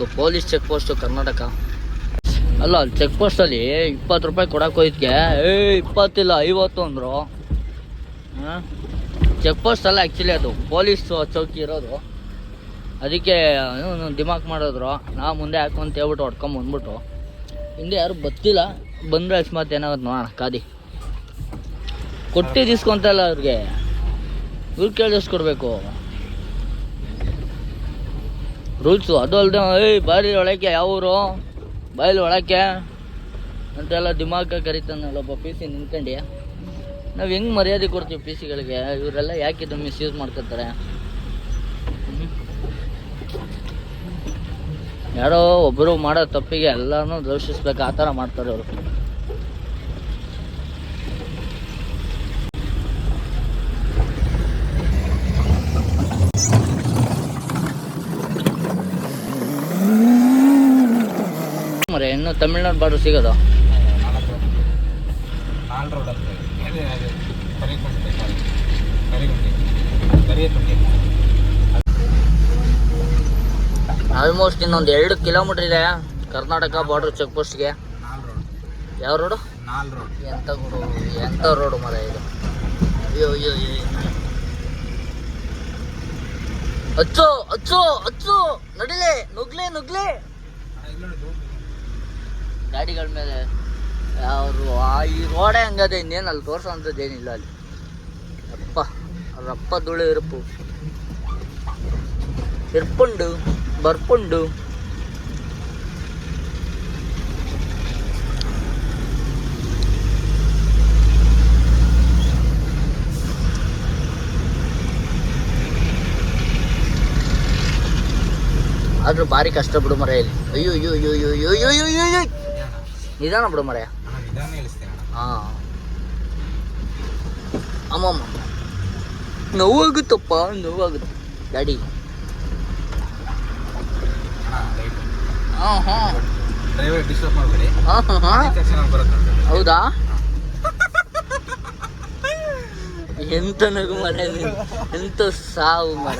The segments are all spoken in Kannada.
Post police check post Karnataka. ಅಲ್ಲ, ಅಲ್ಲಿ ಚೆಕ್ ಪೋಸ್ಟಲ್ಲಿ ಇಪ್ಪತ್ತು ರೂಪಾಯಿ ಕೊಡಕ್ಕೆ ಹೋಯ್ತಿಗೆ. ಏ, ಇಪ್ಪತ್ತಿಲ್ಲ, ಐವತ್ತು ಅಂದರು. ಚೆಕ್ ಪೋಸ್ಟ್ ಅಲ್ಲ ಆ್ಯಕ್ಚುಲಿ ಅದು ಪೊಲೀಸ್ ಚೌಕಿ ಇರೋದು. ಅದಕ್ಕೆ ದಿಮಾಕ್ ಮಾಡಿದ್ರು. ನಾ ಮುಂದೆ ಹಾಕೊಂತ ಹೇಳ್ಬಿಟ್ಟು ಹೊಡ್ಕೊಂಡ್ ಬಂದ್ಬಿಟ್ಟು ಹಿಂದೆ ಯಾರು ಬತ್ತಿಲ್ಲ. ಬಂದರೆ ಅಕಸ್ಮಾತ್ ಏನಾಗುತ್ತೆ ನೋಡೋಣ ಕಾದಿ ಕೊಟ್ಟು ಇಸ್ಕೊಂತಲ್ಲ ಅವ್ರಿಗೆ. ಇವ್ರು ಕೇಳಿಸ್ ಕೊಡಬೇಕು. ರೂಲ್ಸು. ಅದು ಅಲ್ಲದೆ ಏಯ್ ಬಾರಿ ಒಳಕ್ಕೆ, ಯಾವ ಊರು? ಬಾಯಲ್ಲಿ ಒಳಕ್ಕೆ? ಅಂತೆಲ್ಲ ದಿಮಾಕ ಕರಿತಾನಲ್ಲ ಪಿ ಸಿ ನಿಂತ್ಕೊಂಡು. ನಾವು ಹೆಂಗೆ ಮರ್ಯಾದೆ ಕೊಡ್ತೀವಿ ಪಿ ಸಿಗಳಿಗೆ ಇವರೆಲ್ಲ ಯಾಕೆ ಇದು ಮಿಸ್ಯೂಸ್ ಮಾಡ್ಕೊತಾರೆ? ಹ್ಮ್? ಯಾರೋ ಒಬ್ಬರು ಮಾಡೋ ತಪ್ಪಿಗೆ ಎಲ್ಲರೂ ದೋಷಿಸ್ಬೇಕು ಆ ಥರ ಮಾಡ್ತಾರೆ ಅವರು ಮರೆ ಇನ್ನು ತಮಿಳ್ನಾಡು ಬಾರ್ಡರ್ ಸಿಗೋದು? ಆಲ್ಮೋಸ್ಟ್ ಇನ್ನೊಂದು ಎರಡು ಕಿಲೋಮೀಟರ್ ಇದೆ ಕರ್ನಾಟಕ ಬಾರ್ಡರ್ ಚೆಕ್ ಪೋಸ್ಟ್ಗೆ ಯಾವ ರೋಡು ಎಂತ ಗುರು ಎಂತ ರೋಡು ಮರ ಇದು? ಅಯ್ಯೋ ಅಯ್ಯೋ. ಅಚ್ಚು ಅಚ್ಚು ಅಚ್ಚು. ನಡಿಲೆ, ನುಗ್ಲೆ ನುಗ್ಲೆ. ಗಾಡಿಗಳ ಮೇಲೆ, ಅವರು ಈ ರೋಡೇ ಹಂಗದೆ ಇನ್ನೇನು ಅಲ್ಲಿ ತೋರಿಸೋಂಥದ್ದೇನಿಲ್ಲ ಅಲ್ಲಿ. ರಪ್ಪ ರಪ್ಪ ಧೂಳು ಇರುಪು. ಇರ್ಪುಂಡು, ಬರ್ಪುಂಡು. ಆದರೂ ಭಾರಿ ಕಷ್ಟ ಬಿಡು ಮರ ಅಯ್ಯೋ ಅಯ್ಯೋ ಅಯ್ಯೋ ಅಯ್ಯೋ ಅಯ್ಯೋ ಅಯ್ಯೋ ಅಯ್ಯೋ. ನಿಧಾನ ಬಿಡು ಮರೆಯ. ಹಾಂ ಅಮ್ಮ ನೋವಾಗುತ್ತಪ್ಪ ನೋವಾಗುತ್ತೆ. ಗಾಡಿ ಹೌದಾ? ಎಂತ ನಗು ಮರ ಎಂತ ಸಾವು ಮರ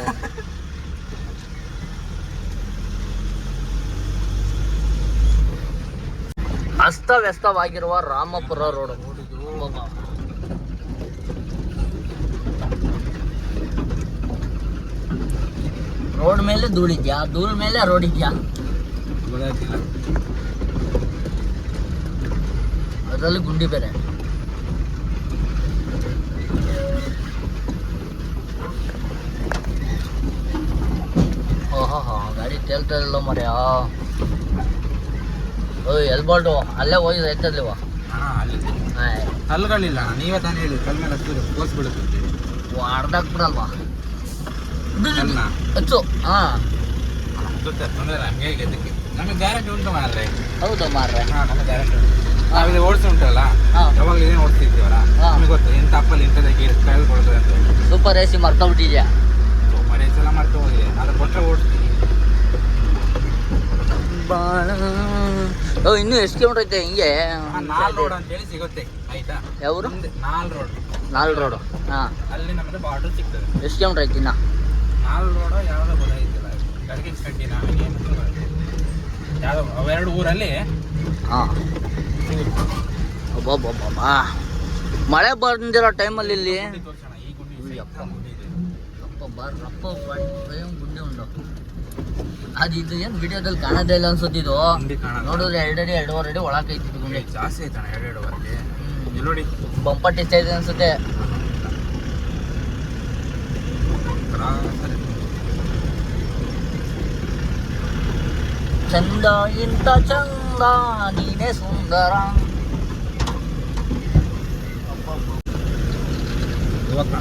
ಅಸ್ತವ್ಯಸ್ತವಾಗಿರುವ ರಾಮಪುರ ರೋಡ್. ರೋಡ್ ಮೇಲೆ ಧೂಳಿದ್ಯಾ? ಧೂಳ್ ಮೇಲೆ ರೋಡ್ ಇದ್ಯಾ ಅದರಲ್ಲಿ ಗುಂಡಿ ಬೇರೆ. ಓಹೋ ಗಾಡಿ ತೇಲ್ತಾ ಇಲ್ಲ ಮರ್ಯಾ? ಎಲ್ಬೋಲ್ಡು ಅಲ್ಲೇ ಹೋಗಿ ಎತ್ತದ್ಲಿವ ಕಲ್ಗಳಿಲ್ಲ ನೀವೇ ತಾನೇ ಹೇಳಿ ಕಲ್ ಮೇಲೆ ಹತ್ತಿರ ಕೋಸ್ ಬಿಡುತ್ತೆ ಅರ್ಧಕ್ ಬಿಡಲ್ವಾ ಕಲ್ನ? ಹಚ್ಚು ಹಾ. ನಮಗೆ ಗ್ಯಾರಂಟಿ ಉಂಟು ಮಾರ್ರೆ. ಹೌದು ಮಾರ್ರೆ. ಹಾಂ ನಮಗೆ ಗ್ಯಾರಂಟಿ ಉಂಟು. ನಾವಿಲ್ಲಿ ಓಡಿಸಿ ಉಂಟಲ್ಲ ಯಾವಾಗ ಓಡಿಸ್ತಿರ್ತೀವಲ್ಲ. ನಮಗೆ ಗೊತ್ತು ಅಪ್ಪಲ್ಲಿ ಕೈಯಲ್ಲಿ ಕೊಡ್ತದೆ ಅಂತ ಹೇಳಿ. ಸೂಪರ್ ಎ ಸಿ ಮರ್ತೋಗ್ಬಿಟ್ಟಿದ್ಯಾ? ಸೊ ಮನೆ ಸಲ ಮರ್ತು ಹೋಗಿದೆ ಅದು ಕೊಟ್ಟರೆ ಓಡಿಸ್ತೀನಿ ಓ ಇನ್ನೂ ಎಷ್ಟು ಕಿಲೋಮೀಟರ್ ಐತೆ? ಹಿಂಗೆ? ನಾಲ್ ರೋಡ್ ಅಂತೇಳಿ ಸಿಗುತ್ತೆ ಆಯ್ತಾ? ಯಾವರು? ಮುಂದೆ ನಾಲ್ ರೋಡ್ ನಾಲ್ ರೋಡು ಹಾಂ. ಅಲ್ಲಿ ನಮಗೆ ಬಾರ್ಡರ್ ಸಿಗ್ತದೆ. ಎಷ್ಟು ಕಿಲೋಮೀಟರ್ ಐತಿ ಇನ್ನ? ನಾಲ್ ರೋಡ್ ಯಾವ್ದೋ ಗೊತ್ತಾಯ್ತಿಲ್ಲ. ಗಡಿಗೆ ಕಟ್ಟಿನ ಯಾವ್ದೋ ಅವೆರಡು ಊರಲ್ಲಿ ಹಾಂ. ಒಬ್ಬೊಬ್ಬೊಬ್ಬ ಮಳೆ ಬಂದಿರೋ ಟೈಮಲ್ಲಿ ಇಲ್ಲಿ? ಈ ಗುಂಡಿ ಅಪ್ಪ. ಗುಂಡಿ ಇದೆ. ಬಾರ್ ಅಪ್ಪ ಬಾರ್ ಸ್ವಯಂ ಗುಂಡಿ ಉಂಡು ಅದು ಇದು ಏನು ವಿಡಿಯೋದಲ್ಲಿ ಕಾಣದೇ ಇಲ್ಲ ಅನ್ಸುತ್ತಿದ್ದು ನೋಡಿದ್ರೆ ಎರಡಡಿ ಎರಡೂವರೆ ಅಡಿ ಒಳಗೆ ಐತಿ ಗುಂಡಿ. ಜಾಸ್ತಿ ಆಯ್ತಾಣ ಎರಡೆರಡುವರೆಗೆ ಇಲ್ಲಿ ನೋಡಿ. ಟಚ್ ಐತೆ ಅನ್ಸುತ್ತೆ. ಚಂದ ಇಂತ ಚಂದ ನೀನೇ ಸುಂದರ. ಇವಾಗ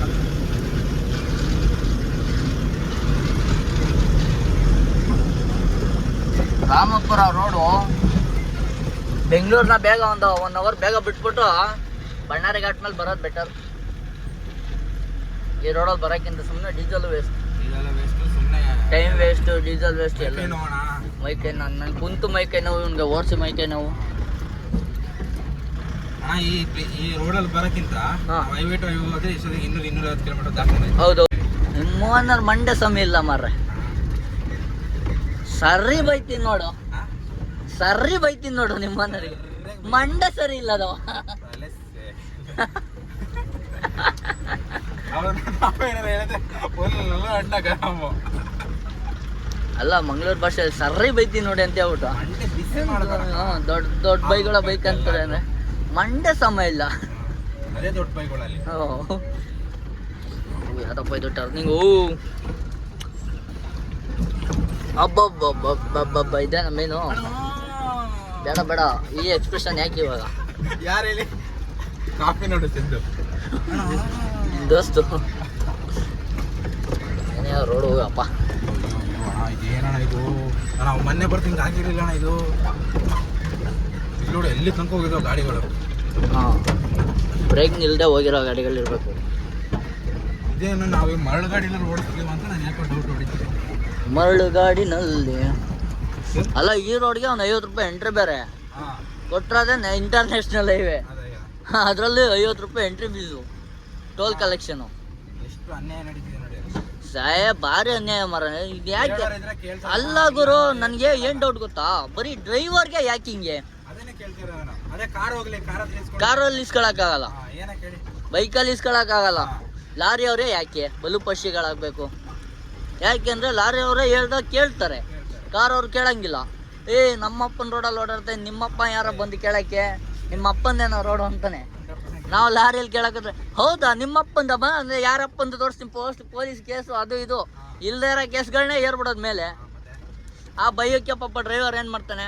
ರಾಮಪುರ ರೋಡು ಬೆಂಗಳೂರಿನ ಬೇಗ ಒಂದು ಒನ್ ಅವರ್ ಬೇಗ ಬಿಟ್ಬಿಟ್ಟು ಬಳ್ಳಾರಿ ಘಾಟ್ ಮೇಲೆ ಬರೋದು ಬೆಟರ್ ಈ ರೋಡಲ್ಲಿ ಬರೋಕ್ಕಿಂತ ಸುಮ್ಮನೆ diesel waste time waste diesel waste ಎಲ್ಲ. ನೋಡೋಣ ಮೈಕೈ ನಾನು ನನ್ನ ಕುಂತು ಮೈ ಕೈ ನೋವು ಇವ್ನಿಗೆ ಓಡಿಸಿ ಮೈಕೈ ನೋವು. ಅಣ್ಣ ಈ ರೋಡಲ್ಲಿ ಬರೋಕ್ಕಿಂತ ಹಾ. ಹೈವೇ ಟು ಹೈವೇ ಹೋದ್ರೆ ಇಷ್ಟೊತ್ತಿಗೆ ಇನ್ನೂರು ಇನ್ನೂರೈವತ್ತು ಕಿಲೋಮೀಟರ್ ದಾಟ್ಕೊಂಡು ಹೌದು. ನಿಮ್ಮ ಮಂಡ್ಯ ಸಮಯ ಇಲ್ಲ ಮಾರ್ರೆ. ಸರಿ ಬೈತೀನಿ ನೋಡು. ಸರ್ರಿ ಬೈತೀನಿ ನೋಡು ನಿಮ್ಮ ಮನೆಯವರಿಗೆ ಮಂಡ ಸರಿ ಇಲ್ಲ ಅದು ಅಲ್ಲ ಮಂಗಳೂರು ಭಾಷೆಯಲ್ಲಿ ಸರಿ ಬೈತೀನಿ ನೋಡಿ ಅಂತ ಹೇಳ್ಬಿಟ್ಟು. ದೊಡ್ಡ ದೊಡ್ಡ ಬೈಗಳ ಬೈಕ್ ಅಂತಾರೆ ಅಂದ್ರೆ ಮಂಡೆ ಸಮ ಇಲ್ಲ. ಅದೇ ದೊಡ್ಡ ಬೈಗಳಲ್ಲಿ. ಓ. ಓ, ಯಾವ್ದಪ್ಪ ಇದು ಟರ್ನಿಂಗ್ ಓ. ಅಬ್ಬಬ್ಬಬ್ಬಬ್ಬಬ್ಬ ಇದೆ ನಮ್ಮೇನು ಬೇಡ ಬೇಡ. ಈ ಎಕ್ಸ್ಪ್ರೆಷನ್ ಯಾಕೆ ಇವಾಗ? ಯಾರು ಹೇಳಿ? ಕಾಫಿ ನೋಡು ಸಿದ್ದು ನಿನ್ ದೋಸ್ತು. ಏನೇ ರೋಡ್ ಹೋಗಪ್ಪ. ಏನಣ್ಣ ಇದು? ನಾವು ಮೊನ್ನೆ ಬರ್ತೀನಿ ಆಗಿರಲಿಲ್ಲ ಅಣ್ಣ ಇದು. ಇಲ್ಲಿ ನೋಡಿ ಎಲ್ಲಿ ತನಕ ಹೋಗಿರೋ ಗಾಡಿಗಳು. ಹಾಂ. ಬ್ರೇಕ್ ನಿಲ್ದೆ ಹೋಗಿರೋ ಗಾಡಿಗಳು ಇರಬೇಕು ಇದೇನು ನಾವು ಮರಳು ಗಾಡಿನಲ್ಲಿ ಓಡಿಸ್ತೀವಿ ಅಂತ ನಾನು ಯಾಕೋ ಡೌಟ್ ಹೊಡಿತೀನಿ. ಮರಳು ಗಾಡಿನಲ್ಲಿ ಅಲ್ಲ ಈ ರೋಡ್ಗೆ ಒಂದು ಐವತ್ತು ರೂಪಾಯಿ ಎಂಟ್ರಿ ಬೇರೆ. ಕೊಟ್ಟರೆ ಕೊಟ್ರದೆ ಇಂಟರ್ನ್ಯಾಷನಲ್ ಹೈವೇ ಅದೇ ಅದರಲ್ಲಿ ಐವತ್ತು ರೂಪಾಯಿ ಎಂಟ್ರಿ ಫೀಸು ಟೋಲ್ ಕಲೆಕ್ಷನು ಸಾಯ ಭಾರಿ ಅನ್ಯಾಯ ಮರ ಇದು ಯಾಕೆ. ಅಲ್ಲ ಗುರು ನನಗೆ ಏನು ಡೌಟ್ ಗೊತ್ತಾ? ಬರೀ ಡ್ರೈವರ್ಗೆ ಯಾಕೆ ಹಿಂಗೆ? ಕಾರಲ್ಲಿ ಇಸ್ಕೊಳಕ್ಕಾಗಲ್ಲ ಬೈಕಲ್ಲಿ ಇಸ್ಕೊಳಕ್ಕಾಗಲ್ಲ ಲಾರಿ ಅವರೇ ಯಾಕೆ? ಬಲು ಪಶಿಗಳಾಗಬೇಕು ಯಾಕೆಂದ್ರೆ ಲಾರಿ ಅವರೇ ಹೇಳ್ದಾಗ ಕೇಳ್ತಾರೆ. ಕಾರ್ ಅವ್ರು ಕೇಳಂಗಿಲ್ಲ. ಏ ನಮ್ಮಪ್ಪನ ರೋಡಲ್ಲಿ ಓಡಾಡ್ತಾ ನಿಮ್ಮಪ್ಪ ಯಾರ ಬಂದು ಕೇಳಕ್ಕೆ ನಿಮ್ಮ ಅಪ್ಪಂದೇನೋ ರೋಡು ಅಂತಾನೆ. ನಾವು ಲಾರಿಯಲ್ಲಿ ಕೇಳಕಂದ್ರೆ ಹೌದಾ ನಿಮ್ಮಪ್ಪಂದ ಬ ಅಂದ್ರೆ ಯಾರಪ್ಪಂದು ತೋರಿಸ್ತೀನಿ ಪೋಸ್ಟ್ ಪೊಲೀಸ್ ಕೇಸು ಅದು ಇದು. ಇಲ್ದೇ ಇರೋ ಕೇಸ್ಗಳನ್ನೇ ಏರ್ಬಿಡೋದ್ ಮೇಲೆ. ಆ ಬೈಯಕ್ಕೆ ಪಾಪ ಡ್ರೈವರ್ ಏನು ಮಾಡ್ತಾನೆ?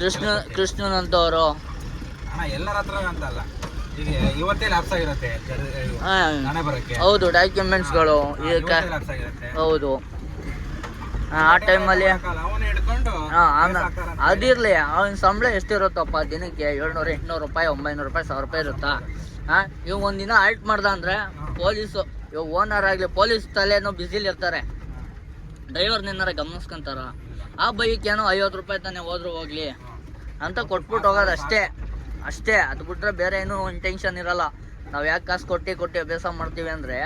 ಕೃಷ್ಣ ಕೃಷ್ಣನ್ ಅಂತವರು ಅಣ್ಣ ಎಲ್ಲರ ಹತ್ರ ಅಂತಲ್ಲ. ಹೌದು ಡಾಕ್ಯುಮೆಂಟ್ಸ್ಗಳು ಈಗ ಹೌದು. ಆ ಟೈಮಲ್ಲಿ ಹಾ. ಅದಿರ್ಲಿ ಅವನ ಸಂಬಳ ಎಷ್ಟಿರುತ್ತಪ್ಪ ದಿನಕ್ಕೆ? ಏಳ್ನೂರು ಎಂಟ್ನೂರು ರೂಪಾಯಿ ಒಂಬೈನೂರು ರೂಪಾಯಿ ಸಾವಿರ ರೂಪಾಯಿ ಇರುತ್ತಾ? ಹಾ ಇವ್ ಒಂದಿನ ಆಲ್ಟ್ ಮಾಡ್ದ ಅಂದ್ರೆ ಪೊಲೀಸು ಇವ್ ಓನರ್ ಆಗ್ಲಿ ಪೊಲೀಸ್ ತಲೆನೋ ಬಿಸಿಲಿ ಇರ್ತಾರೆ. ಡ್ರೈವರ್ ನಿನ್ನಾರ ಗಮನಿಸ್ಕೊಂತಾರ? ಆ ಬೈಕ್ ಏನೋ ಐವತ್ತು ರೂಪಾಯಿ ತಾನೇ ಹೋದ್ರು ಹೋಗ್ಲಿ. ಅಂತ ಕೊಟ್ಬಿಟ್ಟು ಹೋಗೋದು ಅಷ್ಟೇ. ಅಷ್ಟೇ ಅದು ಬಿಟ್ರೆ ಬೇರೆ ಏನು ಟೆನ್ಷನ್ ಇರಲ್ಲ. ನಾವ್ ಯಾಕೆ ಕಾಸು ಕೊಟ್ಟು ಕೊಟ್ಟು ಅಭ್ಯಾಸ ಮಾಡ್ತೀವಿ ಅಂದ್ರೆ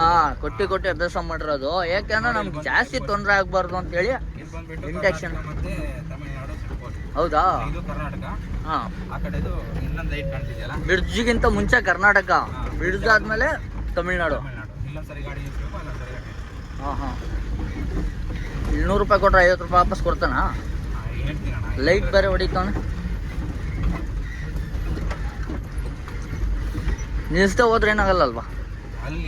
ಹಾ ಕೊಟ್ಟು ಕೊಟ್ಟು ಅಭ್ಯಾಸ ಮಾಡಿರೋದು. ಯಾಕಂದ್ರೆ ನಮ್ಗೆ ಜಾಸ್ತಿ ತೊಂದರೆ ಆಗ್ಬಾರ್ದು ಅಂತೇಳಿ ತಮಿಳ್ನಾಡು ಹೌದಾ? ಹಾ. ಮುಂಚೆ ಕರ್ನಾಟಕ. ಬ್ರಿಡ್ಜ್ ಆದ್ಮೇಲೆ ತಮಿಳ್ನಾಡು. ಹಾಂ ಹಾಂ. ಇನ್ನೂರು ರೂಪಾಯಿ ಕೊಟ್ರೆ ಐವತ್ತು ರೂಪಾಯಿ ವಾಪಸ್ ಕೊಡ್ತಾನ? ಲೈಟ್ ಬೇರೆ ಹೊಡಿತಾನೆ ನಿಲ್ಸ್ದೆ ಹೋದ್ರೆ ಏನಾಗಲ್ಲ ಅಲ್ವಾ ಅಲ್ಲಿ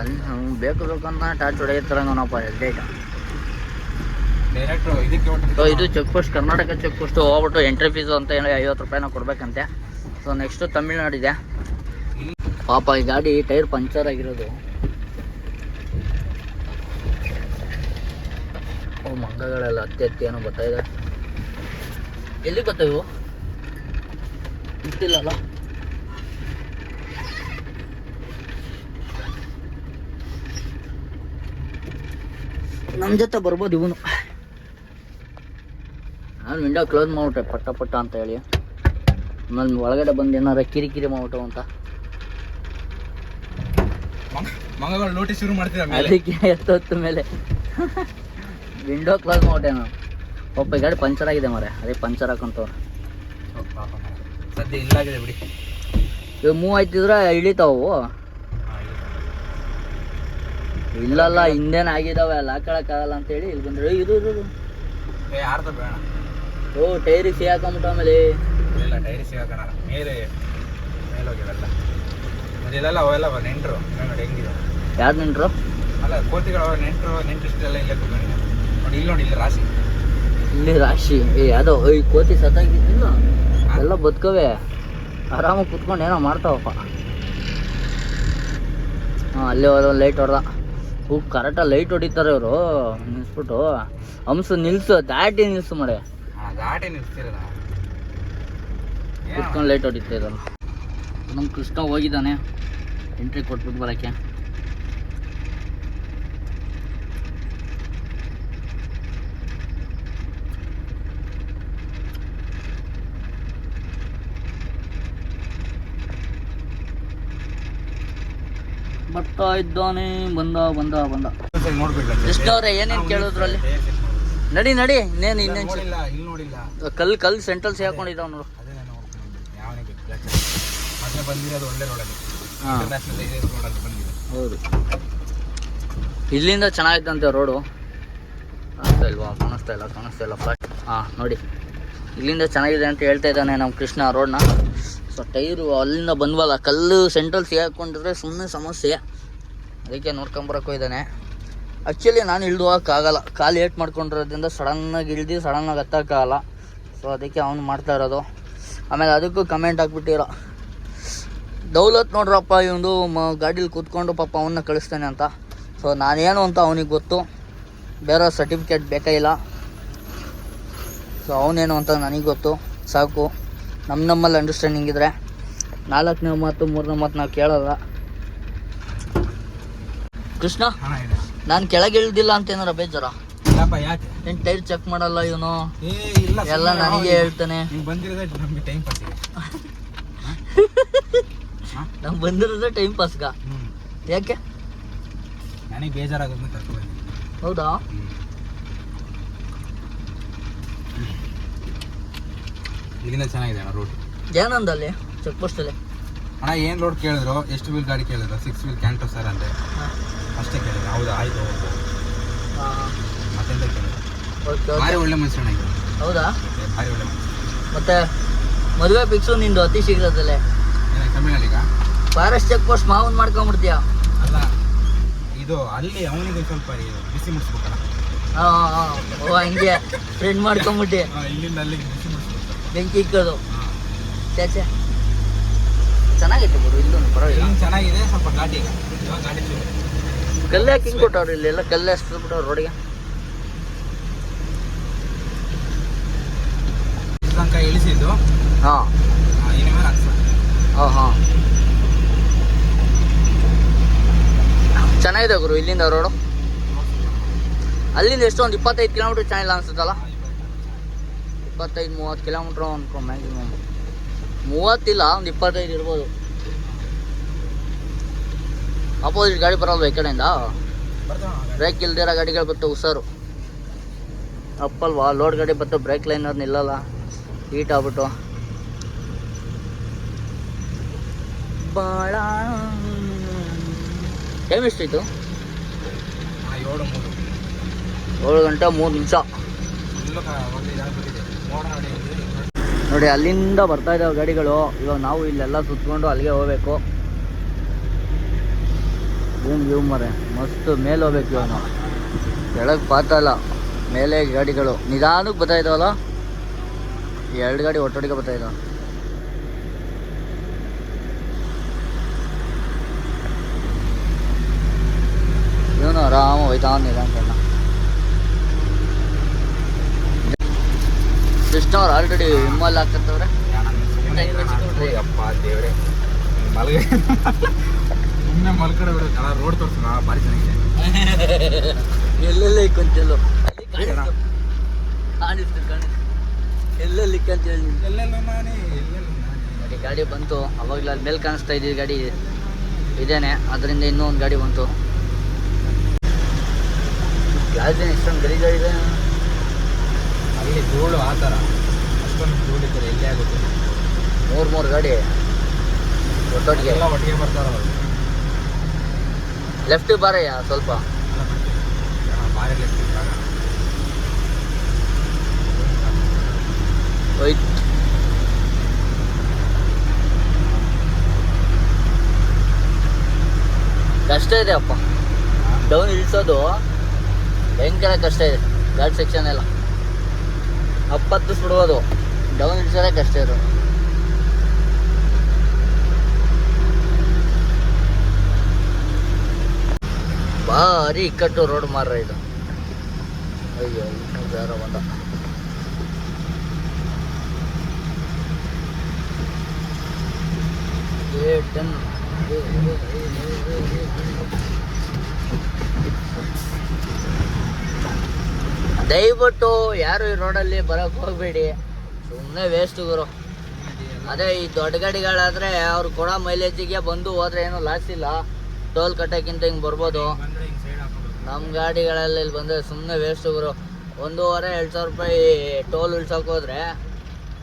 ಅಲ್ಲಿ ಬೇಕು ಬೇಕಂತ ಟಾರ್ಚ್ ಡೇಟ್ ಡೈರೆಕ್ಟ್ ಸೊ ಇದು check post Karnataka check post ಹೋಗ್ಬಿಟ್ಟು ಎಂಟ್ರಿ ಫೀಸು ಅಂತ ಹೇಳಿ ಐವತ್ತು ರೂಪಾಯಿನ ಕೊಡ್ಬೇಕಂತೆ. ಸೊ ನೆಕ್ಸ್ಟು ತಮಿಳ್ನಾಡಿದೆ ಪಾಪ ಈ ಗಾಡಿ ಟೈರ್ ಪಂಚರ್ ಆಗಿರೋದು. ಓ ಮಂಗಗಳೆಲ್ಲ ಹತ್ತಿ ಹತ್ತಿ ಏನೋ ಬರ್ತಾ ಇದೆ. ಎಲ್ಲಿ ಗೊತ್ತಾ ಇವು? ಗೊತ್ತಿಲ್ಲಲ್ಲ ನಮ್ಮ ಜೊತೆ ಬರ್ಬೋದು ಇವನು. ನಾನು ವಿಂಡೋ ಕ್ಲೋಸ್ ಮಾಡ್ಬಿಟ್ಟೆ ಪಟ್ಟ ಪಟ್ಟ ಅಂತ ಹೇಳಿ. ಆಮೇಲೆ ಒಳಗಡೆ ಬಂದು ಏನಾರ ಕಿರಿಕಿರಿ ಮಾಡ್ಬಿಟ್ಟು ಅಂತ. ಮಂಗಗಳು ನೋಟಿಸ್ ಶುರು ಮಾಡ್ತೀರಾ ಅದಕ್ಕೆ ಎತ್ತೊತ್ತ ಮೇಲೆ. ವಿಂಡೋ ಕ್ಲೋಸ್ ಮಾಡ್ಬಿಟ್ಟೆ ನಾನು. ಒಬ್ಬ ಗಾಡಿ ಪಂಚರ್ ಆಗಿದೆ ಮರೆ ಅದೇ ಪಂಚರ್ ಹಾಕೊಂತವ್ರು. ಸದ್ಯ ಇಲ್ಲಾಗಿದೆ ಬಿಡಿ. ಇದು ಮೂವ್ ಆಯ್ತಿದ್ರೆ ಇಳಿತಾವು. ಇಲ್ಲಲ್ಲ ಹಿಂದೇನ ಆಗಿದಾವೆ ಅಲ್ಲಿ ಹಾಕೊಳಕ್ಕಾಗಲ್ಲ ಅಂತೇಳಿ ಇಲ್ಲಿ ಬಂದ್ರೆ. ಇದು ಇದು ಯಾರ್ದು ಬೇಡ. ಓ ಟೈರಿಗೆ ಸಿ ಹಾಕೊಂಬಿಟ್ಟು ಆಮೇಲೆ. ಇಲ್ಲ ಡೈರಿ ಹಾಕೋಣ. ಮೇಲೆ ಮೇಲೆ ಹೋಗಿರಲ್ಲ. ಇದೆಲ್ಲ ಅವೆಲ್ಲ ನೆಂಟರು. ನೋಡಿ ಹೆಂಗಿದೆ. ಯಾರು ನೆಂಟರು? ಅಲ್ಲ ಕೋತಿಗಳು ನೆಂಟರು ನೆಂಟಿಷ್ಟೆಲ್ಲ ಇಲ್ಲೇ ನೋಡಿ ಇಲ್ಲಿ ನೋಡಿ ಇಲ್ಲಿ ರಾಶಿ. ಇಲ್ಲಿ ರಾಶಿ. ಏ ಅದು ಈ ಕೋತಿ ಸತ್ತಾಗಿದ್ದಿಲ್ಲ. ಎಲ್ಲ ಬದುಕವೆ. ಆರಾಮಾಗಿ ಕುತ್ಕೊಂಡು ಏನೋ ಮಾಡ್ತಾವಪ್ಪ. ಹಾಂ ಅಲ್ಲೇ ಹೋದ ಲೈಟ್ ಹೊಡೆದ. ಹೂ ಕರೆಕ್ಟಾಗಿ ಲೈಟ್ ಹೊಡಿತಾರೆ ಇವರು. ನಿಲ್ಸ್ಬಿಟ್ಟು. ಹಂಸು ನಿಲ್ಸು ದಾಟಿ ನಿಲ್ಸು ಮಾಡಿ ದಾಟಿ ಘಾಟಿ ನಿಲ್ಸ್ತಿರೋದ ಕುತ್ಕೊಂಡು ಲೈಟ್ ಹೊಡಿತಾ ಇದ್ದಾನೆ. ನಮ್ಮ ಕೃಷ್ಣ ಹೋಗಿದ್ದಾನೆ. ಎಂಟ್ರಿ ಕೊಟ್ಬಿಟ್ಟು ಬರೋಕ್ಕೆ. ಬರ್ತಾ ಇದ್ದಾನೆ ಬಂದ ಬಂದ ಬಂದ. ಎಷ್ಟವ್ರೆ ಏನೇನ್ ಕೇಳಿದ್ರು ಅಲ್ಲಿ ನಡಿ ನಡಿ ಇನ್ನೇನು ಇನ್ನೇನು ಕಲ್ ಕಲ್ ಸೆಂಟ್ರಲ್ ಸೇರ್ಕೊಂಡಿದ್ದಾವ ನೋಡು. ಹೌದು. ಇಲ್ಲಿಂದ ಚೆನ್ನಾಗಿದ್ದಂತೆ ರೋಡು ಕಾಣಿಸ್ತಾ ಇಲ್ವಾ? ಕಾಣಿಸ್ತಾ ಇಲ್ಲ ಕಾಣಿಸ್ತಾ ಇಲ್ಲ. ಫಸ್ಟ್ ಹಾಂ ನೋಡಿ. ಇಲ್ಲಿಂದ ಚೆನ್ನಾಗಿದೆ ಅಂತ ಹೇಳ್ತಾ ಇದ್ದಾನೆ ನಮ್ಮ ಕೃಷ್ಣ ರೋಡ್ನ ಸೊ ಟೈರು ಅಲ್ಲಿಂದ ಬಂದ್ವಲ್ಲ, ಕಲ್ಲು ಸೆಂಟ್ರಲ್ ಸಿಗಾಕೊಂಡಿದ್ರೆ ಸುಮ್ಮನೆ ಸಮಸ್ಯೆ. ಅದಕ್ಕೆ ನೋಡ್ಕೊಂಬರಕ್ಕೆ ಇದ್ದಾನೆ ಆ್ಯಕ್ಚುಲಿ ನಾನು ಇಳ್ದು ಹೋಗೋಕ್ಕಾಗಲ್ಲ ಕಾಲು ಏಟ್ ಮಾಡ್ಕೊಂಡಿರೋದ್ರಿಂದ ಸಡನ್ನಾಗಿ ಇಳ್ದು ಸಡನ್ನಾಗಿ ಹತ್ತೋಕ್ಕಾಗಲ್ಲ ಸೊ ಅದಕ್ಕೆ ಅವನು ಮಾಡ್ತಾ ಇರೋದು. ಆಮೇಲೆ ಅದಕ್ಕೂ ಕಮೆಂಟ್ ಹಾಕ್ಬಿಟ್ಟಿರೋ. ದೌಲತ್ ನೋಡ್ರಪ್ಪ ಇವನು ಮ, ಗಾಡೀಲಿ ಕೂತ್ಕೊಂಡು ಪಾಪ ಅವನ್ನ ಕಳಿಸ್ತಾನೆ ಅಂತ. ಸೊ ನಾನೇನು ಅಂತ ಅವನಿಗೆ ಗೊತ್ತು. ಬೇರೆ ಸರ್ಟಿಫಿಕೇಟ್ ಬೇಕಾಗಿಲ್ಲ ಸೊ ಅವನೇನು ಅಂತ ನನಗೆ ಗೊತ್ತು. ಸಾಕು. ನಮ್ಮ ನಮ್ಮಲ್ಲಿ ಅಂಡರ್ಸ್ಟ್ಯಾಂಡಿಂಗ್ ಇದ್ದರೆ ನಾಲ್ಕನೇ ಮಾತು ಮೂರನೇ ಮಾತು ನಾವು ಕೇಳಲ್ಲ. ಕೃಷ್ಣ ನಾನು ಕೆಳಗೆ ಇಳ್ದಿಲ್ಲ ಅಂತ ಏನಾರ ಬೇಜಾರ? ಏನು ಟೈರ್ ಚೆಕ್ ಮಾಡಲ್ಲ ಇವನು? ಎಲ್ಲ ನನಗೆ ಹೇಳ್ತಾನೆ. ನಮಗೆ ಟೈಮ್ ಪಾಸಿಗೆ ನಾವು ಬಂದಿರೋದೇ ಟೈಮ್ ಪಾಸ್ಗ ಯಾಕೆ? ನನಗೆ ಹೌದಾ? ಇಲ್ಲಿಂದ ಚೆನ್ನಾಗಿದೆ ಅಣ್ಣ ರೋಡ್ ಏನಂದಲ್ಲಿ? ಚೆಕ್ ಪೋಸ್ಟಲ್ಲಿ ಅಣ್ಣ ಏನು ರೋಡ್ ಕೇಳಿದ್ರು? ಎಷ್ಟು ವೀಲ್ ಗಾಡಿ ಕೇಳಿದ್ರು? ಸಿಕ್ಸ್ ವೀಲ್ ಕ್ಯಾಂಟೋ ಸರ್ ಅಂದೆ. ಅಷ್ಟೇ ಕೇಳಿದ್ರು. ಹೌದು ಆಯ್ತು ಹೌದು ಮತ್ತೆಂತ ಕೇಳಿದ್ರು? ಭಾರಿ ಒಳ್ಳೆ ಮನುಷ್ಯ ಅಣ್ಣ ಹೌದಾ? ಭಾರಿ ಒಳ್ಳೆ ಮನುಷ್ಯ ಮತ್ತೆ ಮದುವೆ ಫಿಕ್ಸು ನಿಂದು ಅತಿ ಶೀಘ್ರದಲ್ಲೇ. ತಮಿಳ್ನಾಡಿಗ ಫಾರೆಸ್ಟ್ ಚೆಕ್ ಪೋಸ್ಟ್ ಮಾವನ್ ಮಾಡ್ಕೊಂಬಿಡ್ತೀಯ ಅಲ್ಲ ಇದು ಅಲ್ಲಿ ಅವನಿಗೆ ಸ್ವಲ್ಪ ಬಿಸಿ ಮುಡಿಸ್ಬೇಕಲ್ಲ. ಹಾಂ ಹಾಂ ಓ ಹಂಗೆ. ಫ್ರೆಂಡ್ ಮಾಡ್ಕೊಂಬಿಟ್ಟು. ಇಲ್ಲಿಂದ ಅಲ್ಲಿಗೆ ಬೆಂಕಿ ಇಕ್ಕೋದು. ಚಾಚೆ ಚೆನ್ನಾಗೈತೆ ಬಿಡು ಇಲ್ಲೊಂದು ಪರವಾಗಿಲ್ಲ. ಚೆನ್ನಾಗಿದೆ ಸ್ವಲ್ಪ ಘಾಟಿ ಈಗ. ಇವಾಗ ಘಾಟಿ ಶುರು. ಕಲ್ಲು ಯಾಕೆ ಹಿಂಗೆ ಕೊಟ್ಟವ್ರು ಇಲ್ಲೆಲ್ಲ ಕಲ್ಲು ಎಷ್ಟು ಬಿಟ್ಟವ್ರು ರೋಡಿಗೆ? ತನಕ ಇಳಿಸಿದ್ದು. ಹಾಂ. ಆ, ಇನ್ನು ಮೇಲೆ ಹಾಕ್ಸ್ಬೇಕು. ಹಾಂ ಹಾಂ. ಚೆನ್ನಾಗಿದೆ ಗುರು ಇಲ್ಲಿಂದ ರೋಡು. ಅಲ್ಲಿಂದ ಎಷ್ಟೊಂದು ಇಪ್ಪತ್ತೈದು ಕಿಲೋಮೀಟ್ರ್ ಚೆನ್ನಾಗಿಲ್ಲ ಅನ್ಸುತ್ತಲ್ಲ? ಇಪ್ಪತ್ತೈದು ಮೂವತ್ತು ಕಿಲೋಮೀಟ್ರ್ ಅನ್ಕೊ ಮ್ಯಾಕ್ಸಿಮಮ್ ಮೂವತ್ತಿಲ್ಲ ಒಂದು ಇಪ್ಪತ್ತೈದು ಇರ್ಬೋದು. ಅಪೋಸಿಟ್ ಗಾಡಿ ಬರಲ್ವ ಈ ಕಡೆಯಿಂದ. ಬ್ರೇಕ್ ಇಲ್ದಿರೋ ಗಾಡಿಗಳು ಬರ್ತವೆ ಹುಷಾರು ಅಪ್ಪಲ್ವಾ ಲೋಡ್ ಗಾಡಿ ಬರ್ತವೆ ಬ್ರೇಕ್ ಲೈನರ್ ನಿಲ್ಲಲ್ಲ. ಹೀಟ್ ಆಗ್ಬಿಟ್ಟು. ಭಾಳ ಟೈಮ್ ಎಷ್ಟಿತ್ತು ಏಳು ಗಂಟೆ ಮೂರು ನಿಮಿಷ. ನೋಡಿ, ಅಲ್ಲಿಂದ ಬರ್ತಾ ಇದ್ದಾವೆ ಗಾಡಿಗಳು. ಇವಾಗ ನಾವು ಇಲ್ಲೆಲ್ಲ ಸುತ್ಕೊಂಡು ಅಲ್ಲಿಗೆ ಹೋಗ್ಬೇಕು. ಏನು ಭೂಮ್ ಮರೆ. ಮಸ್ತ್ ಮೇಲೆ ಹೋಗ್ಬೇಕು ಇವಾಗ ನಾವು. ಕೆಳಗೆ ಪಾತಲ್ಲ ಮೇಲೆ ಗಾಡಿಗಳು. ನಿಧಾನಕ್ಕೆ ಬರ್ತಾ ಇದಾವಲ್ಲ? ಎರಡು ಗಾಡಿ ಒಟ್ಟೊಟ್ಟಿಗೆ ಬರ್ತಾ ಇದ್ದಾವೆ ಇವನು ಆರಾಮ ಹೋಯ್ತಾವ ನಿಧಾನ ಕೃಷ್ಣವ್ರು ಆಲ್ರೆಡಿ ದೇವ್ರೆ. ಮಲ್ಗ. ಸುಮ್ಮನೆ ಮಲ್ಕಡೆ ಬಿಡು. ರೋಡ್ ತೋರಿಸೋಣ ಭಾರಿ ಚೆನ್ನಾಗಿದೆ. ಎಲ್ಲೆಲ್ಲ ಇಕ್ಕಂತಿಲ್ಲ ಕಾಣಿಸ್ತು ಕಾಣಿಸ್ತು. ಎಲ್ಲೆಲ್ಲಿ ಇಕ್ಕಂತ ಹೇಳಿ ಎಲ್ಲೆಲ್ಲೋ ನಾನೇ ಎಲ್ಲೆಲ್ಲೋ ನಾನೇ. ನೋಡಿ ಗಾಡಿ ಬಂತು. ಅವಾಗಲೇ ಅಲ್ಲಿ ಮೇಲೆ ಕಾಣಿಸ್ತಾ ಇದ್ದೀವಿ ಗಾಡಿ. ಇದೇನೆ. ಅದರಿಂದ ಇನ್ನೂ ಒಂದು ಗಾಡಿ ಬಂತು. ಗಾಡಿ ಇಷ್ಟೊಂದು ಗಲೀಜಾಗಿದೆ? ಅಲ್ಲಿ ಧೂಳು ಆ ಥರ ಆಗುತ್ತೆ? ಮೂರು ಮೂರು ಗಾಡಿ. ಒಟ್ಟೊಟ್ಟಿಗೆ. ಎಲ್ಲ ಒಟ್ಟಿಗೆ ಬರ್ತಾರಲ್ಲ ಲೆಫ್ಟ್ ಬಾರಯ್ಯ ಸ್ವಲ್ಪ. ಹೋಯ್ತು ಕಷ್ಟ ಇದೆ ಅಪ್ಪ. ಡೌನ್ ಇಳಿಸೋದು ಭಯಂಕರ ಕಷ್ಟ ಇದೆ. ಗಾಡಿ ಸೆಕ್ಷನ್ ಎಲ್ಲ. ಅಪ್ಪತ್ತು ಬಿಡ್ಬೋದು ಡೌನ್ ಇಳಿಸೋದೇ ಕಷ್ಟ ಇದು ಭಾರಿ ಇಕ್ಕಟ್ಟು ರೋಡ್ ಮಾರ್ರ ಇದು. ಅಯ್ಯೋ, ಇನ್ನೂ ಬೇರೆ ಬಂದ. ದಯವಿಟ್ಟು ಯಾರು ಈ ರೋಡಲ್ಲಿ ಬರಕ್ ಹೋಗ್ಬೇಡಿ. ಸುಮ್ಮನೆ ವೇಸ್ಟ್ ಗುರು. ಅದೇ ಈ ದೊಡ್ಡ ಗಾಡಿಗಳಾದ್ರೆ ಅವ್ರು ಕೊಡೋ ಮೈಲೇಜಿಗೆ ಬಂದು ಹೋದ್ರೆ ಏನೂ ಲಾಸ್ ಇಲ್ಲ. ಟೋಲ್ ಕಟ್ಟೋಕ್ಕಿಂತ ಹಿಂಗೆ ಬರ್ಬೋದು. ನಮ್ಮ ಗಾಡಿಗಳಲ್ಲಿ ಇಲ್ಲಿ ಬಂದರೆ ಸುಮ್ಮನೆ ವೇಸ್ಟ್ ಗುರು. ಒಂದೂವರೆ, ಎರಡು ಸಾವಿರ ರೂಪಾಯಿ ಟೋಲ್ ಉಳ್ಸೋಕೆ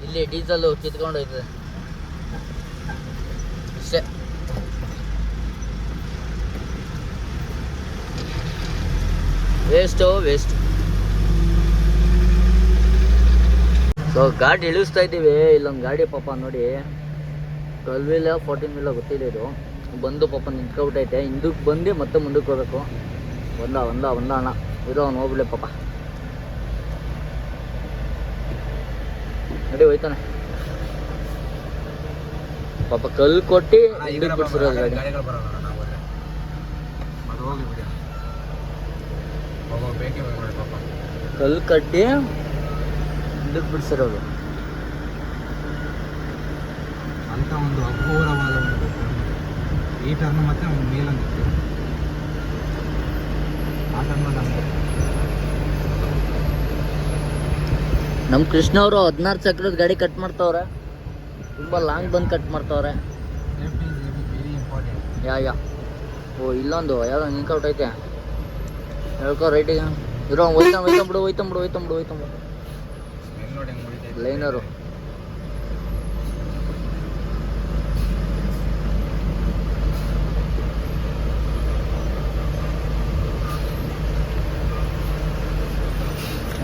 ಇಲ್ಲಿ ಡೀಸೆಲ್ ಕಿತ್ಕೊಂಡು ಹೋಯ್ತದೆ. ಇಷ್ಟೇ ವೇಸ್ಟು ವೇಸ್ಟ್ ಸೊ ಗಾಡಿ ಇಳಿಸ್ತಾ ಇದ್ದೀವಿ. ಇಲ್ಲೊಂದು ಗಾಡಿ ಪಾಪ ನೋಡಿ ಟ್ವೆಲ್ ವೀಲ ಫೋರ್ಟೀನ್ ವೀಲ ಗೊತ್ತಿಲ್ಲ ಇದು. ಬಂದು ಪಾಪ ನಿಂತ್ಕೊಬಿಟ್ಟೈತೆ. ಹಿಂದಕ್ಕೆ ಬಂದು ಮತ್ತೆ ಮುಂದಕ್ಕೆ ಹೋಗ್ಬೇಕು. ಒಂದ ಒಂದ ಒಂದ ಅಣ್ಣ. ಇರೋ ಅವ್ನು ಹೋಗ್ಬಿಡಿ ಪಾಪ. ನಡಿ ಹೋಯ್ತಾನೆ. ಪಾಪ ಕಲ್ಲು ಕೊಟ್ಟು ಹಿಂದಕ್ಕೆ ಬಿಡ್ಸಿರೋದು ಗಾಡಿ. ಕಲ್ಲು ಕಟ್ಟಿ ಹಿಂದಕ್ಕೆ ಬಿಡ್ಸಿರೋದು ಅಂತ ಒಂದು ಅಘೋರವಾದ ಒಂದು ಈ ಟರ್ನ್ ಮತ್ತೆ ಒಂದು ಮೇಲೊಂದಿತ್ತು ಆ ಟರ್ನ್ ನಮ್ಮ ಕೃಷ್ಣ ಅವರು ಹದಿನಾರು ಚಕ್ರದ ಗಾಡಿ ಕಟ್ ಮಾಡ್ತಾವ್ರೆ. ತುಂಬ ಲಾಂಗ್ ಬಂದು ಕಟ್ ಮಾಡ್ತಾವ್ರೆ. ಯಾ ಯಾ ಓ ಇಲ್ಲೊಂದು ಯಾವುದೋ ನಿಂಕೌಟ್ ಐತೆ ಹೇಳ್ಕೊ ರೈಟಿಗೆ ಇರೋ ಹೋಯ್ತಾ ಹೋಯ್ತಾಂ ಬಿಡು ಹೋಯ್ತಾಂ ಬಿಡು ಹೋಯ್ತಾಂ ಬಿಡು ಹೋಯ್ತಾಂ ಬಿಡು ಸ್ಮೆಲ್ ನೋಡಿ ಹೆಂಗ್ ಹೊಡಿತೈತೆ. ಲೈನರು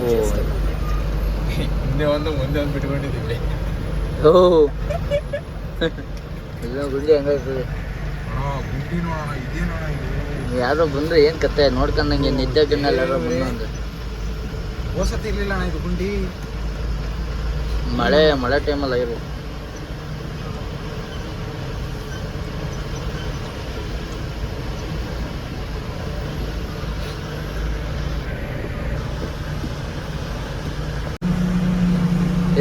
ಓ ಹಿಂದೆ ಒಂದು ಮುಂದೆ ಒಂದು ಬಿಟ್ಕೊಂಡಿದ್ದೀವಿ. ಓ. ಇಲ್ಲ ಗುಂಡಿ ಹೆಂಗಾಗ್ತದೆ ಯಾರೋ ಬಂದ್ರೆ ಏನ್ ಕತೆ? ನೋಡ್ಕೊಂಡಂಗೆ ನಿದ್ದೆ ಜನ ಎಲ್ಲಾರು ಬಂದು ಹೋಸತಿ ಇರ್ಲಿಲ್ಲ ಇದು ಗುಂಡಿ? ಮಳೆ ಮಳೆ ಟೈಮಲ್ಲಿ ಇರು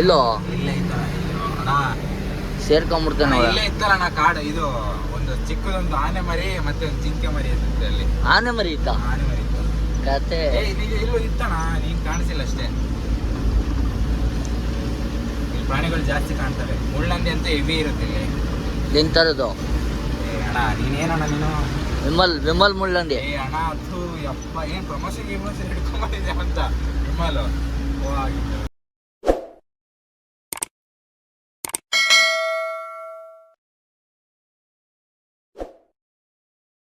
ಇಲ್ಲೋ? ಇಲ್ಲೇ ಇತ್ತಲ್ಲ ಅಣ್ಣ. ಸೇರ್ಕೊಂಡ್ಬಿಡ್ತೇನೆ ಅಣ್ಣ, ಇಲ್ಲೇ ಇತ್ತಲ್ಲ ಅಣ್ಣ ಕಾಡು ಇದು ಒಂದು ಚಿಕ್ಕದೊಂದು ಆನೆ ಮರಿ ಮತ್ತೆ ಒಂದು ಜಿಂಕೆ ಮರಿ ಇರುತ್ತೆ ಅಲ್ಲಿ ಆನೆ ಮರಿ ಇತ್ತ? ಆನೆ ಮರಿ ಇತ್ತು. ಕತೆ. ಏ ಇಲ್ಲಿ ಇಲ್ಲೂ ಇತ್ತಣ್ಣ ನೀನ್ ಕಾಣಿಸಿಲ್ಲ ಅಷ್ಟೇ. ಪ್ರಾಣಿಗಳು ಜಾಸ್ತಿ ಕಾಣ್ತವೆ. ಮುಳ್ಳಂದಿ ಅಂತ ಹೆವಿ ಇರುತ್ತೆ ಇಲ್ಲಿ. ನಿಂತರದು ಏ ಅಣ್ಣ ನೀನೇನಣ್ಣ ನೀನು? ವಿಮಲ್ ವಿಮಲ್ ಮುಳ್ಳಂದಿ ಏ ಅಣ್ಣ ಅದು ಯಪ್ಪ ಏನು ಪ್ರಮೋಷನ್ ಗಿಮೋಷನ್ ಹಿಡ್ಕೊಂಡ್ಬಂದಿದ್ದೆ ಅಂತ? ವಿಮಲ್.